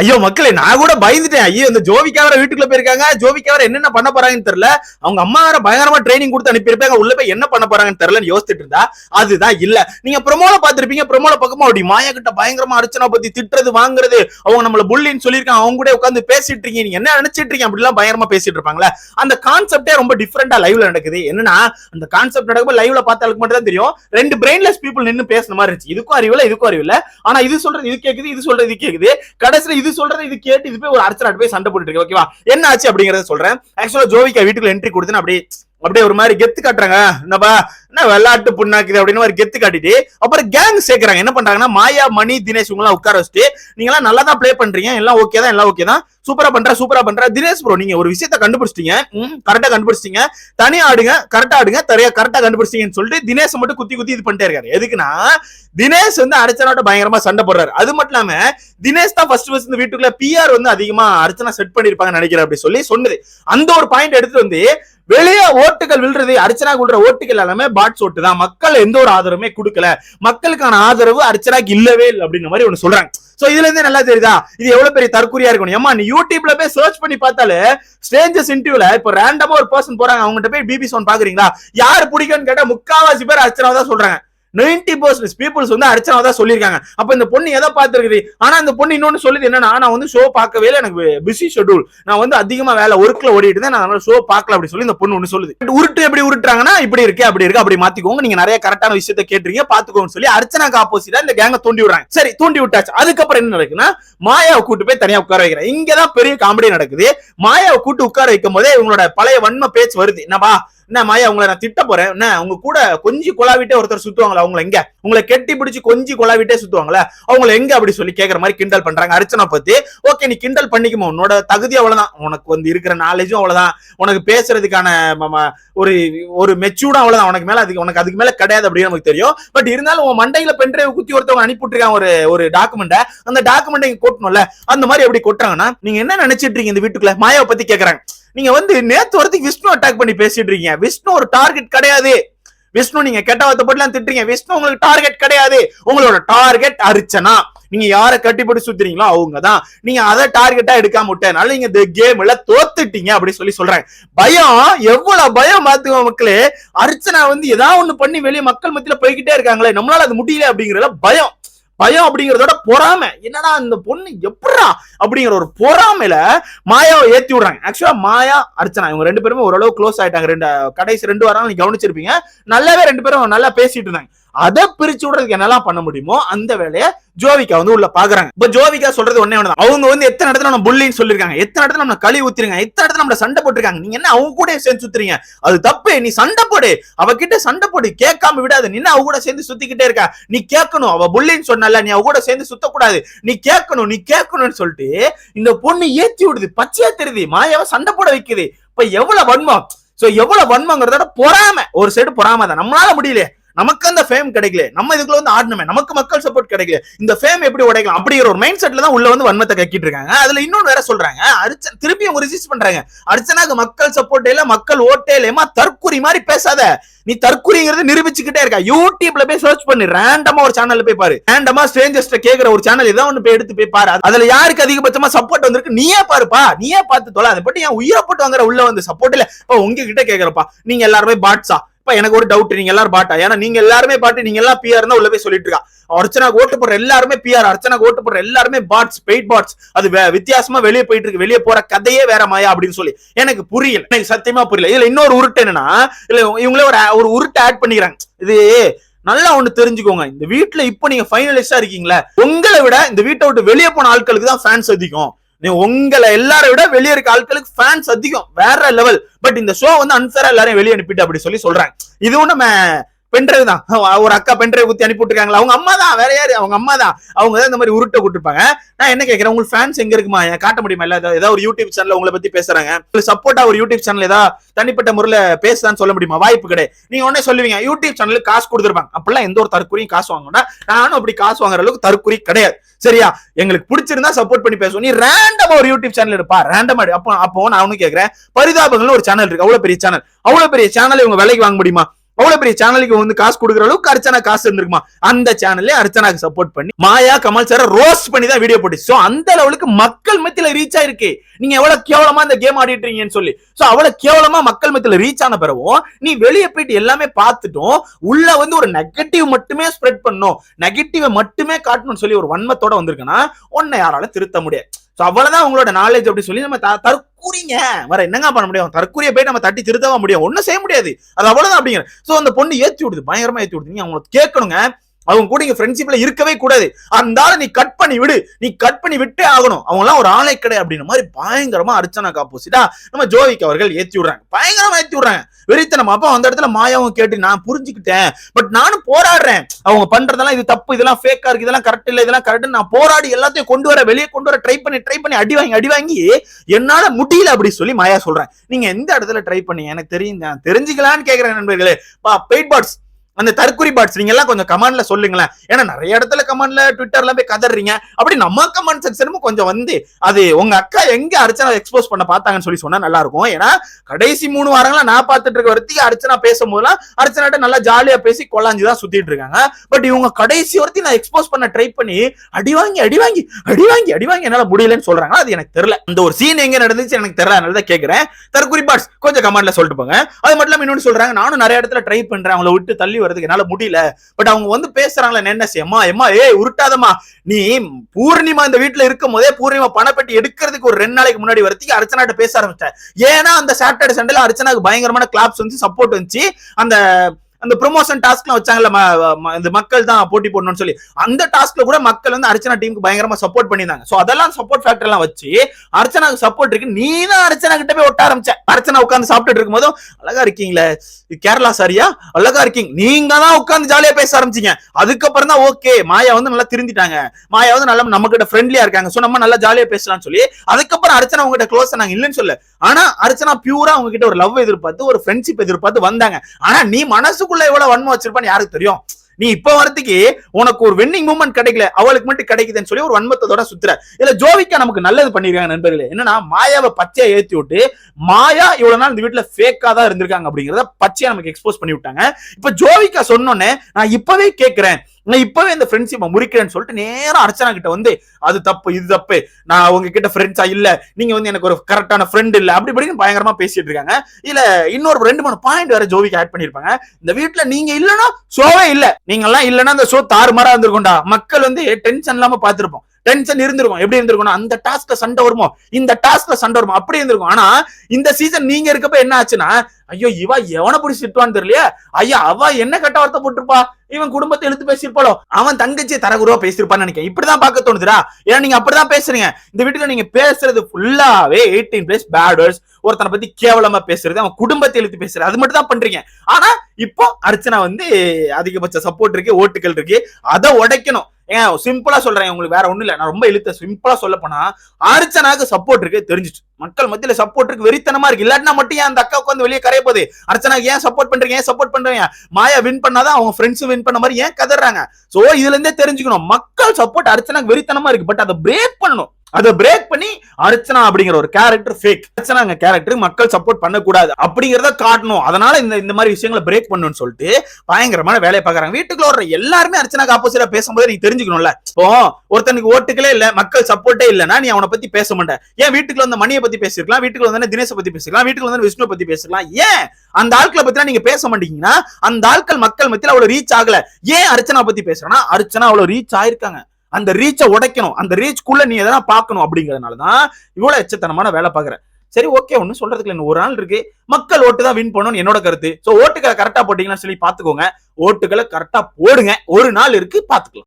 ஐயோ மக்களே நான் கூட பயந்துட்டேன். ஐயோ இந்த ஜோவிக்கா வேற வீட்டுக்குள்ள போயிருக்காங்க. ஜோவிக்கா வேற என்னென்ன பண்ண போறாங்கன்னு தெரியல. அவங்க அம்மா வேற பயங்கரமா ட்ரைனிங் கொடுத்து அனுப்பியிருப்பாங்க. உள்ள போய் என்ன பண்ண போறாங்கன்னு தெரியலன்னு யோசிச்சுட்டு இருந்தா அதுதான் இல்ல. நீங்க ப்ரொமோல பாத்திருப்பீங்க ப்ரொமோல பக்கமா அப்படி மாயா கிட்ட பயங்கரமா அர்ச்சனா பத்தி திட்டுறது வாங்குறது. அவங்க நம்மள புள்ளின்னு சொல்லியிருக்காங்க. அவங்க கூட உட்காந்து பேசிட்டு இருக்கீங்க. நீங்க என்ன நினைச்சிட்டு இருக்கீங்க? அப்படிலாம் பயங்கரமா பேசிட்டு இருப்பாங்களே அந்த கான்செப்டே ரொம்ப டிஃப்ரெண்டா லைவ்ல நடக்குது. என்னன்னா அந்த கான்செப்ட் நடக்கும்போது லைவ்ல பார்த்தாலுக்கு மட்டும் தான் தெரியும். ரெண்டு பிரெயின்லெஸ் பீப்புள் நின்னு பேசுன மாதிரி இருந்துச்சு. இதுக்கும் அறிவில்ல இதுக்கும் அறிவில்ல ஆனா இது சொல்றது இது கேக்குது இது சொல்றது இது கேக்குது. கடைசியில இது சொல்றதை இது கேட்டு இது போய் ஒரு அர்ச்சனை போய் சண்டை போட்டுட்டு இருக்கு. ஓகேவா என்ன ஆச்சு அப்படிங்கறத சொல்றேன். ஆக்சுவலா ஜோவிகா வீட்டுக்குள்ள என்ட்ரி கொடுத்து அப்படியே அப்படியே ஒரு மாதிரி கெத்து காட்டுறாங்க. என்னப்பா? என்ன விளையாட்டு புண்ணாக்குது அப்படின்னு ஒரு கெத்து காட்டிட்டு அப்புறம் கேங் சேர்க்கறாங்க. என்ன பண்றாங்கன்னா மாயா மணி தினேஷ் இவங்கலாம் உட்கார வச்சுட்டு நீங்க எல்லாம் நல்லா தான் ப்ளே பண்றீங்க. எல்லாம் ஓகே தான் எல்லாம் ஓகே தான். சூப்பரா பண்ற சூப்பரா பண்ற. தினேஷ் ப்ரோ நீங்க ஒரு விஷயத்த கண்டுபிடிச்சிட்டீங்க. கரெக்டா கண்டுபிடிச்சிட்டீங்க. தனியா ஆடுங்க கரெக்டா ஆடுங்க தரையா கரெக்டா கண்டுபிடிச்சிங்கன்னு சொல்லிட்டு தினேஷ் மட்டும் குத்தி குத்தி இது பண்ணிட்டே இருக்காரு. எதுக்குன்னா தினேஷ் வந்து அர்ச்சனாட்ட பயங்கரமா சண்டை போடுறாரு. அது மட்டும் இல்லாம தினேஷ் தான் ஃபர்ஸ்ட் ஃபர்ஸ்ட் இந்த வீட்டுக்குள்ள பிஆர் வந்து அதிகமா அர்ச்சனா செட் பண்ணிருப்பாங்க நினைக்கிறேன் அப்படி சொல்லி சொன்னது. அந்த ஒரு பாயிண்ட் எடுத்து வந்து வெளியே ஓட்டுகள் விழுறது அர்ச்சனா விழுற ஓட்டுகள் எல்லாமே பாட்ஸ் ஓட்டு தான். மக்கள் எந்த ஒரு ஆதரவுமே கொடுக்கல. மக்களுக்கான ஆதரவு அர்ச்சனாக்கு இல்லவே இல்லை அப்படின்ற மாதிரி ஒன்று சொல்றாங்க. சோ இதுல இருந்தே நல்லா தெரியுதா? இது எவ்வளவு பெரிய தற்கொலையா இருக்கணும். ஏமா நீ யூடியூப்ல போய் சர்ச் பண்ணி பார்த்தாலே ஸ்ட்ரேஞ்சர்ஸ் இன்டர்வியூல இப்ப ரேண்டமா ஒரு பர்சன் போறாங்க. அவங்ககிட்ட போய் பிபி சோன் பாக்குறீங்களா யார் பிடிக்கும்னு கேட்டா முக்காவாசி பேர் அர்ச்சனா தான் சொல்றாங்க. நைன்டி பர்சன்ட் பீப்புள்ஸ் வந்து அர்ச்சனா தான் சொல்லியிருக்காங்க. அப்ப இந்த பொண்ணு எதை பார்த்துருக்குது? ஆனா இந்த பொண்ணு இன்னொன்னு சொல்லுது என்னன்னா நான் வந்து ஷோ பார்க்கவே இல்லை எனக்கு பிஸி ஷெட்யூல் நான் வந்து அதிகமா வேலை ஒர்க்ல ஓடிட்டு தான் நான் ஷோ பார்க்கல அப்படி சொல்லி இந்த பொண்ணு ஒன்று சொல்லுது. But உருட்டு எப்படி உருட்டுறாங்கன்னா இப்படி இருக்கு அப்படி இருக்கு அப்படி மாத்திக்கோங்க. நீங்க நிறைய கரெக்டான விஷயத்த கேட்டுறீங்க பாத்துக்கோங்கன்னு சொல்லி அர்ச்சனாக்கு ஆப்போசிட்டா இந்த கேங்க தூண்டி விடுறாங்க. சரி தூண்டி விட்டாச்சு. அதுக்கப்புறம் என்ன நடக்குன்னா மாயாவை கூட்டு போய் தனியா உட்கார வைக்கிறேன் இங்கதான் பெரிய காமெடி நடக்குது. மாயாவை கூட்டு உட்கார வைக்கும் போதே இவங்களோட பழைய வன்ம பேச்சு வருது. என்னப்பா என்ன மாயா உங்களை நான் திட்ட போறேன். என்ன உங்க கூட கொஞ்சி கொலாவிட்டே ஒருத்தர் சுத்துவாங்களா? அவங்கள எங்க? உங்களை கெட்டி பிடிச்சு கொஞ்சி கொலாவிட்டே சுத்துவாங்களா? அவங்கள எங்க அப்படி சொல்லி கேக்குற மாதிரி கிண்டல் பண்றாங்க? அர்ச்சனா பத்தி ஓகே நீ கிண்டல் பண்ணிக்குமா? உன்னோட தகுதி அவ்வளவுதான். உனக்கு வந்து இருக்கிற நாலேஜும் அவ்வளவுதான். உனக்கு பேசுறதுக்கான ஒரு ஒரு மெச்சூர்டும் அவ்வளவுதான். உனக்கு மேல அதுக்கு உனக்கு அதுக்கு மேல கிடையாது அப்படின்னு நமக்கு தெரியும். பட் இருந்தாலும் உன் மண்டையில பென்ட்ரைவ் குத்தி ஒருத்தவங்க அனுப்பிவிட்டுருக்காங்க ஒரு ஒரு டாக்குமெண்ட்டை அந்த டாக்குமெண்ட் இங்க கொட்டணும்ல? அந்த மாதிரி எப்படி கொட்டுறாங்கன்னா நீங்க என்ன நினைச்சிட்டு இருக்கீங்க இந்த வீட்டுக்குள்ள? மாயாவை பத்தி கேக்குறாங்க. நீங்க வந்து நேத்து வரதுக்கு விஷ்ணு அட்டாக் பண்ணி பேசிட்டு இருக்கீங்க. விஷ்ணு ஒரு டார்கெட் கிடையாது. விஷ்ணு நீங்க கெட்ட வார்த்தை போட்டுலாம் திட்டுறீங்க. விஷ்ணு உங்களுக்கு டார்கெட் கிடையாது. உங்களோட டார்கெட் அர்ச்சனா. நீங்க யார கட்டிப்படி சுத்துறீங்களோ அவங்க தான் நீங்க அதை டார்கெட்டா எடுக்காம விட்டதுனால நீங்க இந்த கேம்ல தோத்துட்டீங்க அப்படின்னு சொல்லி சொல்றேன் பயம் எவ்வளவு பயம் பாத்துக்கோ மக்களே. அர்ச்சனா வந்து ஏதாவது ஒண்ணு பண்ணி வெளியே மக்கள் மத்தியில போய்கிட்டே இருக்காங்களே. நம்மளால அது முடியல அப்படிங்கறத பயம். பயம் அப்படிங்கறதோட பொறாமை. என்னடா இந்த பொண்ணு எப்படா அப்படிங்கிற ஒரு பொறாமையில மாயாவை ஏத்தி விடுறாங்க. ஆக்சுவலா மாயா அர்ச்சனா இவங்க ரெண்டு பேருமே ஓரளவு க்ளோஸ் ஆயிட்டாங்க. ரெண்டு கடைசி ரெண்டு வாரம் நீங்க கவனிச்சிருப்பீங்க. நல்லாவே ரெண்டு பேரும் நல்லா பேசிட்டு இருந்தாங்க. அதை பிரிச்சு விடுறதுக்கு என்னெல்லாம் பண்ண முடியுமோ அந்த வேலையை ஜோவிகா வந்து உள்ள பாக்குறாங்க. இப்ப ஜோவிகா சொல்றது ஒன்னே ஒண்ணுதான். அவங்க வந்து எத்தனை இடத்துல நம்ம புள்ளின்னு சொல்லிருக்காங்க எத்தனை இடத்துல நம்ம கழி ஊத்திருங்க எத்தனை இடத்துல நம்ம சண்டை போட்டிருக்காங்க. நீங்க என்ன அவங்க கூட சேர்ந்து சுத்துறீங்க? அது தப்பு. நீ சண்டை போடு. அவகிட்ட சண்டை போடு. கேட்காம விடாது. நீ அவ கூட சேர்ந்து சுத்திக்கிட்டே இருக்கா. நீ கேட்கணும். அவ புள்ளின்னு சொன்னல நீ அவ கூட சேர்ந்து சுத்தக்கூடாது. நீ கேட்கணும். நீ கேட்கணும்னு சொல்லிட்டு இந்த பொண்ணு ஏத்தி விடுது. பச்சையா தெரியுது. மாயாவை சண்டை போட வைக்குது. இப்ப எவ்வளவு வன்மம்? சோ எவ்வளவு வன்மங்கிறதோட பொறாம. ஒரு சைடு பொறாம தான் நம்மளால முடியல நமக்கு அந்த ஃபேம் கிடைக்கல நம்ம இதுக்குள்ள வந்து ஆடணுமே. நமக்கு மக்கள் சப்போர்ட் கிடைக்கல இந்த ஃபேம் எப்படி உடைக்கலாம்? அப்படிங்கிற ஒரு மைண்ட் செட்ல தான் உள்ள வந்து வன்மத்தை கக்கிட்டு இருக்காங்க. அதுல இன்னொன்னு வேற சொல்றாங்க. அர்ச்சன் திருப்பி அவங்க ரிஜிஸ்ட் பண்றாங்க. அர்ச்சனாக்கு மக்கள் சப்போர்ட் இல்ல மக்கள் ஓட்டே இல்லையமா தற்குறி மாதிரி பேசாத. நீ தற்குறிங்கிறது நிரூபிச்சுக்கிட்டே இருக்கா. யூடியூப்ல போய் சர்ச் பண்ணி. ரேண்டமா ஒரு சேனல்ல போய் பாரு. ரேண்டமா ஸ்ட்ரேஞ்சர்ஸ்ட கேக்குற ஒரு சேனல் ஏதோ ஒண்ணு போய் எடுத்து போய் பாரு. அதுல யாருக்கு அதிகபட்சமா சப்போர்ட் வந்திருக்கு? நீயே பாருப்பா. நீயே பார்த்து தொலை. அதை பற்றி என் உயிரை போட்டு வாங்குற உள்ள வந்து சப்போர்ட் இல்ல. இப்ப உங்ககிட்ட கேக்குறப்பா. நீங்க எல்லாருமே பாட்ஸா இப்ப எனக்கு ஒரு டவுட் நீங்க எல்லாரும் பாட்டா? ஏன்னா நீங்க எல்லாருமே பாட்டு நீங்க எல்லாம் பிஆர் தான் உள்ள போய் சொல்லிட்டு இருக்கா. அர்ச்சனா ஓட்டு போடுற எல்லாருமே பிஆர் அர்ச்சனா ஓட்டு போடுற எல்லாருமே பாட்ஸ் பெயிட் பாட்ஸ் அது வித்தியாசமா வெளியே போயிட்டு இருக்கு. வெளியே போற கதையே வேற மாயா அப்படின்னு சொல்லி. எனக்கு புரியல. எனக்கு சத்தியமா புரியல. இதுல இன்னொரு உருட்டு என்னன்னா இல்ல இவங்களே ஒரு ஒரு உருட்டு ஆட் பண்ணிக்கிறாங்க. இது நல்லா ஒண்ணு தெரிஞ்சுக்கோங்க. இந்த வீட்டுல இப்ப நீங்க ஃபைனலிஸ்டா இருக்கீங்களா உங்களை விட இந்த வீட்டை விட்டு வெளியே போன ஆட்களுக்கு தான் ஃபேன்ஸ் அதிகம். உங்களை எல்லாரை விட வெளியே இருக்க ஆட்களுக்கு ஃபேன்ஸ் அதிகம். வேற லெவல் பட் இந்த ஷோ வந்து அன்ஃபேரா எல்லாரையும் வெளியே அனுப்பிட்டு அப்படி சொல்லி சொல்றாங்க. இதுவும் நம்ம பென்ட்ரைவ் தான். ஒரு அக்கா பென்ட்ரைவ் குத்தி அனுப்பி விட்டுருக்காங்களா? அவங்க அம்மா தான். வேற யாரு? அவங்க அம்மா தான். அவங்க தான் இந்த மாதிரி உருட்டை கொடுத்துருப்பாங்க நான் என்ன கேட்கறேன் உங்களுக்கு ஃபேன்ஸ் எங்க இருக்குமா? எனக்கு காட்ட முடியுமா? இல்ல ஏதாவது- ஒரு யூடியூப் சேனல் உங்களை பத்தி பேசுறாங்க. உங்களுக்கு சப்போர்ட்டா ஒரு யூடியூப் சேனல் ஏதாவது தனிப்பட்ட முறையில பேசுதான்னு சொல்ல முடியுமா? வாய்ப்பு கிடையாது நீங்க உடனே சொல்லுவீங்க யூடியூப் சேனலுக்கு காசு கொடுத்துருப்பாங்க. அப்படிலாம் எந்த ஒரு தற்கொலையும் காசு வாங்கணும்னா நானும் அப்படி காசு வாங்குற அளவுக்கு தற்கொலை கிடையாது. சரியா? எங்களுக்கு பிடிச்சிருந்தா சப்போர்ட் பண்ணி பேசுவோம். நீ ரேண்டமா ஒரு யூடியூப் சேனல் இருப்பா. ரேண்டமா அப்போ அப்போ நான் ஒன்னு கேட்கிறேன் பரிதாபங்கள்னு ஒரு சேனல் இருக்கு. அவ்வளவு பெரிய சேனல் அவ்வளவு பெரிய சேனல் இவங்க விலைக்கு வாங்க முடியுமா? அவ்வளவு பெரிய சேனலுக்கு வந்து காசு கொடுக்குற அளவுக்கு அர்ச்சனா காசு இருந்திருக்குமா? அந்த சேனல்லே அர்ச்சனாக்கு சப்போர்ட் பண்ணி மாயா கமல் சார ரோஸ்ட் பண்ணி தான் வீடியோ போட்டு சோ அந்த லெவலுக்கு மக்கள் மத்தியில ரீச் ஆயிருக்கு. நீங்க எவ்வளவு கேவலமா இந்த கேம் ஆடிட்டு இருக்கீங்கன்னு சொல்லி. சோ அவ்வளவு கேவலமா மக்கள் மத்தியில ரீச் ஆன பிறவும் நீ வெளியே போயிட்டு எல்லாமே பார்த்துட்டும் உள்ள வந்து ஒரு நெகட்டிவ் மட்டுமே ஸ்ப்ரெட் பண்ணும் நெகட்டிவ் மட்டுமே காட்டணும்னு சொல்லி ஒரு வன்மத்தோட வந்திருக்குன்னா உன்னை யாரால திருத்த முடியாது. சோ அவ்வளவுதான் உங்களோட நாலேஜ் அப்படி சொல்லி நம்ம தற்கூறிங்க. வர என்னங்க பண்ண முடியும்? தற்கூரிய போய் நம்ம தட்டி திருத்தவா முடியும்? ஒன்றும் செய்ய முடியாது. அது அவ்வளவுதான் அப்படிங்கிற. சோ அந்த பொண்ணு ஏத்தி விடுது. பயங்கரமா ஏத்தி விடுது. நீங்கள் அவங்களை கேட்கணுங்க. அவங்க கூட இங்க ஃப்ரெண்ட்ஷிப்ல இருக்கவே கூடாது. அந்த ஆளை நீ கட் பண்ணி விடு. நீ கட் பண்ணி விட்டே ஆகணும். அவங்க எல்லாம் ஒரு ஆளை கடை அப்படின்ற மாதிரி பயங்கரமா அர்ச்சனாக்கு ஆப்போசிட்டா நம்ம ஜோவிக் அவர்கள் ஏத்தி விடுறாங்க. பயங்கரமா ஏத்தி விடுறாங்க. வெறித்தனம். அப்ப அந்த இடத்துல மாயாவும் கேட்டு நான் புரிஞ்சுக்கிட்டேன். பட் நானும் போராடுறேன். அவங்க பண்றதெல்லாம் இது தப்பு. இதெல்லாம் ஃபேக்கா இருக்கு. இதெல்லாம் கரெக்ட் இல்லை. இதெல்லாம் கரெக்ட் நான் போராடி எல்லாத்தையும் கொண்டு வர வெளியே கொண்டு வர ட்ரை பண்ணி ட்ரை பண்ணி அடி வாங்கி அடி வாங்கி என்னால முடியல அப்படி சொல்லி மாயா சொல்றேன். நீங்க எந்த இடத்துல ட்ரை பண்ணி எனக்கு தெரியும். நான் தெரிஞ்சுக்கலான்னு கேக்குறேன் நண்பர்களே. பா பெயிட் பாட்ஸ் அந்த தற்குறி பாட்ஸ் நீங்க எல்லாம் கொஞ்சம் கமெண்ட்ல சொல்லுங்களேன். ஏன்னா நிறைய இடத்துல கமெண்ட்ல ட்விட்டர்ல போய் கதறீங்க. அப்படி நம்ம கமெண்ட் செக்ஷனும் கொஞ்சம் வந்து அது உங்க அக்கா எங்க அர்ச்சனா எக்ஸ்போஸ் பண்ண பார்த்தாங்கன்னு சொல்லி சொன்னா நல்லா இருக்கும். ஏன்னா கடைசி மூணு வாரங்களா நான் பார்த்துட்டு இருக்க வரைக்கும் அர்ச்சனா பேசும்போதெல்லாம் அர்ச்சனாட்ட நல்லா ஜாலியா பேசி கொலாஞ்சு தான் சுத்திட்டு இருக்காங்க. பட் இவங்க கடைசி வரைக்கும் நான் எக்ஸ்போஸ் பண்ண ட்ரை பண்ணி அடி வாங்கி அடி வாங்கி அடி வாங்கி அடி வாங்கி என்னால முடியலன்னு சொல்றாங்க அது எனக்கு தெரியல. அந்த ஒரு சீன் எங்க நடந்துச்சு எனக்கு தெரியல அதனால தான் கேட்கிறேன் தற்குறி பாட்ஸ் கொஞ்சம் கமெண்ட்ல சொல்லிட்டு போங்க. அது மட்டும் இல்லாம இன்னொன்னு சொல்றாங்க நானும் நிறைய இடத்துல ட்ரை பண்றேன். அவங்கள விட்டு தள்ளி வரதுக்கு என்னால முடியல. பட் அவங்க வந்து பேசுறாங்களே என்ன செய்யமா எம்மா ஏய் உருட்டாதம்மா. நீ பூர்ணிமா இந்த வீட்டுல இருக்கும் போதே பூர்ணிமா பணப்பெட்டி எடுக்கிறதுக்கு ஒரு ரெண்டு நாளைக்கு முன்னாடி வரதுக்கு அர்ச்சனாட்ட பேச ஆரம்பிச்சேன் ஏன்னா அந்த சாட்டர்டே சண்டேல அர்ச்சனாக்கு பயங்கரமான கிளாப்ஸ் வந்து சப்போர்ட் வந்துச்சு. அந்த அந்த ப்ரொமோஷன் டாஸ்க்லாம் வச்சாங்கல்ல இந்த மக்கள் தான் போட்டி போடணும்னு சொல்லி அந்த டாஸ்க்ல கூட மக்கள் வந்து அர்ச்சனா டீமுக்கு பயங்கரமா சப்போர்ட் பண்ணியிருந்தாங்க. ஸோ அதெல்லாம் சப்போர்ட் ஃபேக்டர் எல்லாம் வச்சு அர்ச்சனாக்கு சப்போர்ட் இருக்கு. நீ தான் அர்ச்சனா கிட்ட போய் ஒட்ட ஆரம்பிச்ச. அர்ச்சனா உட்கார்ந்து சாப்பிட்டுட்டு இருக்கும்போதும் அழகா இருக்கீங்களே கேரளா சரியா? அழகா இருக்கீங்க. நீங்க தான் உட்கார்ந்து ஜாலியா பேச ஆரம்பிச்சீங்க. அதுக்கப்புறம் தான் ஓகே மாயா வந்து நல்லா திருந்திட்டாங்க. மாயா வந்து நல்லா நம்ம கிட்ட ஃப்ரெண்ட்லியா இருக்காங்க. சோ நம்ம நல்லா ஜாலியா பேசலாம்னு சொல்லி அதுக்கப்புறம் அர்ச்சனா உங்ககிட்ட க்ளோஸ் நாங்க இல்லைன்னு சொல்ல ஆனா அர்ச்சனா பியூரா உங்ககிட்ட ஒரு லவ் எதிர்பார்த்து ஒரு ஃப்ரெண்ட்ஷிப் எதிர்பார்த்து வந்தாங்க. ஆனா நீ மனசுக்கு உனக்குள்ள எவ்வளவு வன்மம் வச்சிருப்பான்னு யாருக்கு தெரியும்? நீ இப்ப வரதுக்கு உனக்கு ஒரு வென்னிங் மூமெண்ட் கிடைக்கல அவளுக்கு மட்டும் கிடைக்குதுன்னு சொல்லி ஒரு வன்மத்தோட சுத்துற. இதுல ஜோவிக்கா நமக்கு நல்லது பண்ணிருக்காங்க நண்பர்களே. என்னன்னா மாயாவை பச்சையா ஏத்தி விட்டு மாயா இவ்வளவு நாள் இந்த வீட்டுல ஃபேக்கா தான் இருந்திருக்காங்க அப்படிங்கறத பச்சையா நமக்கு எக்ஸ்போஸ் பண்ணி விட்டாங்க. இப்ப ஜோவிக்கா சொன்னோன்னே நான் இப்பவே கேக்குறேன். நான் இப்பவே இந்த ஃப்ரெண்ட்ஷிப்பை முறிக்கிறேன்னு சொல்லிட்டு நேரம் அர்ச்சனா கிட்ட வந்து அது தப்பு இது தப்பு. நான் உங்ககிட்ட ஃப்ரெண்ட்ஸா இல்ல. நீங்க வந்து எனக்கு ஒரு கரெக்டான ஃப்ரெண்ட் இல்ல. அப்படி இப்படின்னு பயங்கரமா பேசிட்டு இருக்காங்க. இல்ல இன்னொரு ரெண்டு மூணு பாயிண்ட் வேற ஜோவிக்கு ஆட் பண்ணிருப்பாங்க. இந்த வீட்ல நீங்க இல்லைன்னா ஷோவே இல்ல. நீங்க எல்லாம் இல்லைன்னா அந்த ஷோ தாறுமாறா இருந்திருக்கும்டா. மக்கள் வந்து டென்ஷன் இல்லாம பாத்துருப்போம் டென்ஷன் இருந்திருக்கும். எப்படி இருந்திருக்கும் அந்த டாஸ்க்ல சண்டை வருமோ? இந்த டாஸ்க்ல சண்டை வருமோ? அப்படி இருந்திருக்கும். ஆனா இந்த சீசன் நீங்க இருக்கப்ப என்ன ஆச்சுன்னா ஐயோ இவா எவனை பிடிச்சி திட்டுவான்னு தெரியலையே? ஐயா அவ என்ன கட்ட வார்த்தை போட்டிருப்பா? இவன் குடும்பத்தை எழுத்து பேசியிருப்பாளோ? அவன் தங்கச்சி தரகுருவா பேசியிருப்பான்னு நினைக்கிறேன். இப்படிதான் பார்க்க தோணுதுடா. ஏன்னா நீங்க அப்படிதான் பேசுறீங்க. இந்த வீட்டுல நீங்க பேசுறது ஃபுல்லாவே எயிட்டீன் பிளஸ் பேடர்ஸ் ஒருத்தனை பத்தி கேவலமா பேசுறது அவன் குடும்பத்தை எழுத்து பேசுறது அது மட்டும் தான் பண்றீங்க. ஆனா இப்போ அர்ச்சனா வந்து அதிகபட்ச சப்போர்ட் இருக்கு ஓட்டுகள் இருக்கு. அதை உடைக்கணும். ஏன் சிம்பிளா சொல்றேன் உங்களுக்கு வேற ஒண்ணும் இல்ல. நான் ரொம்ப இழுத்த சிம்பிளா சொல்ல போனா அர்ச்சனாக்கு சப்போர்ட் இருக்கு தெரிஞ்சிச்சு. மக்கள் மத்தியில சப்போர்ட் இருக்கு வெறித்தனமா இருக்கு. இல்லாட்டினா மட்டும் ஏன் அந்த அக்கா உட்காந்து வெளியே கரைய போகுது? அர்ச்சனாக்கு ஏன் சப்போர்ட் பண்றீங்க? ஏன் சப்போர்ட் பண்றீங்க? மாயா வின் பண்ணாதான் அவங்க ஃப்ரெண்ட்ஸும் வின் பண்ண மாதிரி ஏன் கதறாங்க? சோ இதுல இருந்தே தெரிஞ்சுக்கணும். மக்கள் சப்போர்ட் அர்ச்சனாக்கு வெறித்தனமா இருக்கு. பட் அதை பிரேக் பண்ணணும். அதை பிரேக் பண்ணி அர்ச்சனா அப்படிங்கிற ஒரு கேரக்டர் ஃபேக் அர்ச்சனாங்க கேரக்டர் மக்கள் சப்போர்ட் பண்ணக்கூடாது அப்படிங்கிறத காட்டணும். அதனால இந்த இந்த மாதிரி விஷயங்களை பிரேக் பண்ணணும்னு சொல்லிட்டு பயங்கரமான வேலையை பாக்குறாங்க வீட்டுக்குள்ள வர எல்லாருமே அர்ச்சனாக்கு ஆப்போசிட்டா பேசும்போது நீ தெரிஞ்சுக்கணும்ல. இப்போ ஒருத்தனுக்கு ஓட்டுகளே இல்ல மக்கள் சப்போர்ட்டே இல்லைன்னா நீ அவனை பத்தி பேச மாட்டேன் ஏன் வீட்டுக்குள்ள வந்த மணியை பத்தி பேசிருக்கலாம் வீட்டுக்குள்ள வந்து தினேஷை பத்தி பேசிக்கலாம் வீட்டுக்குள்ள வந்து விஷ்ணு பத்தி பேசிக்கலாம் ஏன்? அந்த ஆட்களை பத்தி நீங்க பேச மாட்டீங்கன்னா அந்த ஆட்கள் மக்கள் மத்தியில் அவ்வளவு ரீச் ஆகல. ஏன் அர்ச்சனா பத்தி பேசுறேன்னா அர்ச்சனா அவ்வளவு ரீச் ஆயிருக்காங்க. அந்த ரீச்சை உடைக்கணும். அந்த ரீச்க்குள்ள நீ எதனா பார்க்கணும் அப்படிங்கறதுனால தான் இவ்வளவு எச்சத்தனமான வேலை பாக்குற சரி ஓகே ஒன்றும் சொல்றதுக்கு இல்லை. இன்னும் ஒரு நாள் இருக்கு. மக்கள் ஓட்டு தான் வின் பண்ணணும்னு என்னோட கருத்து. ஸோ ஓட்டுகளை கரெக்டாக போட்டிங்கன்னு சொல்லி பார்த்துக்கோங்க. ஓட்டுகளை கரெக்டாக போடுங்க. ஒரு நாள் இருக்கு பார்த்துக்கலாம்.